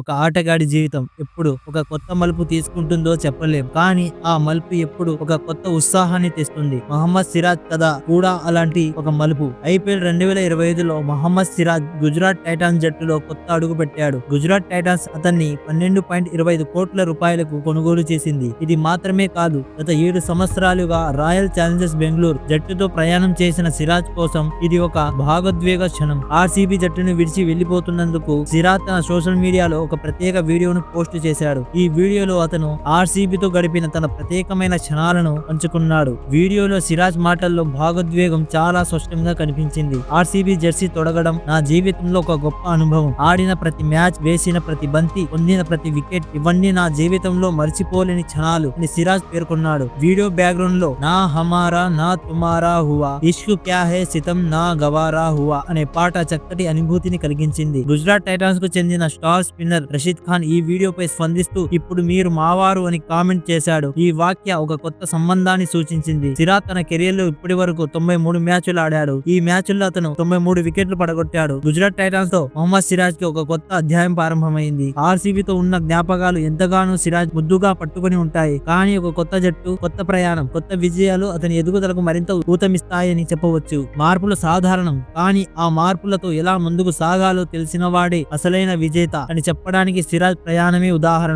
ఒక ఆటగాడి జీవితం ఎప్పుడు ఒక కొత్త మలుపు తీసుకుంటుందో చెప్పలేం. కానీ ఆ మలుపు ఎప్పుడు ఒక కొత్త ఉత్సాహాన్ని తెస్తుంది. మహమ్మద్ సిరాజ్ కథ కూడా అలాంటి ఒక మలుపు. ఐపీఎల్ రెండు వేల ఇరవై ఐదులో మహమ్మద్ సిరాజ్ గుజరాత్ టైటాన్స్ జట్టులో కొత్త అడుగు పెట్టాడు. గుజరాత్ టైటాన్స్ అతన్ని పన్నెండు పాయింట్ ఇరవై ఐదు కోట్ల రూపాయలకు కొనుగోలు చేసింది. ఇది మాత్రమే కాదు గత ఏడు సంవత్సరాలుగా రాయల్ ఛాలెంజర్స్ బెంగళూరు జట్టుతో ప్రయాణం చేసిన సిరాజ్ కోసం ఇది ఒక భాగోద్వేగ క్షణం. ఆర్సీబీ జట్టును విడిచి వెళ్ళిపోతున్నందుకు సిరాజ్ తన సోషల్ మీడియాలో ఒక ప్రత్యేక వీడియోను పోస్ట్ చేశాడు. ఈ వీడియోలో అతను ఆర్సీబీతో గడిపిన తన ప్రత్యేకమైన క్షణాలను పంచుకున్నాడు. వీడియోలో సిరాజ్ మాటల్లో భాగోద్వేగం చాలా స్పష్టంగా కనిపించింది. ఆర్సీబీ జెర్సీ తొడగడం నా జీవితంలో ఒక గొప్ప అనుభవం. ఆడిన ప్రతి మ్యాచ్ వేసిన ప్రతి బంతి పొందిన ప్రతి వికెట్ ఇవన్నీ నా జీవితంలో మర్చిపోలేని క్షణాలు అని సిరాజ్ పేర్కొన్నాడు. వీడియో బ్యాక్గ్రౌండ్లో నా హమారా నా తుమారా హువా ఇష్కు క్యా హే సితం నా గవారా హువా అనే పాట చక్కటి అనుభూతిని కలిగించింది. గుజరాత్ టైటాన్స్కు చెందిన స్టార్ స్పిన్నర్ రషీద్ ఖాన్ ఈ వీడియోపై స్పందిస్తూ ఇప్పుడు మీరు మావారు అని కామెంట్ చేశాడు. ఈ వాక్య ఒక కొత్త సంబంధాన్ని సూచించింది. సిరాజ్ తన కెరీర్లో ఇప్పటి వరకు తొంభై మూడు మ్యాచ్లు ఆడాడు. ఈ మ్యాచ్ల్లో అతను తొంభై మూడు వికెట్లు పడగొట్టాడు. గుజరాత్ టైటాన్స్తో మొహమ్మద్ సిరాజ్కి ఒక కొత్త అధ్యాయం ప్రారంభమైంది. ఆర్సీబీ తో ఉన్న జ్ఞాపకాలు ఎంతగానో సిరాజ్ ముద్దుగా పట్టుకొని ఉంటాయి. కానీ ఒక కొత్త జట్టు కొత్త ప్రయాణం కొత్త విజయాలు అతని ఎదుగుదలకు మరింత ఊతమిస్తాయని చెప్పవచ్చు. మార్పులు సాధారణం. కానీ ఆ మార్పులతో ఎలా ముందుకు సాగాలో తెలిసిన వాడే అసలైన విజేత అని చెప్పడానికి సిరాజ్ ప్రయాణమే ఉదాహరణ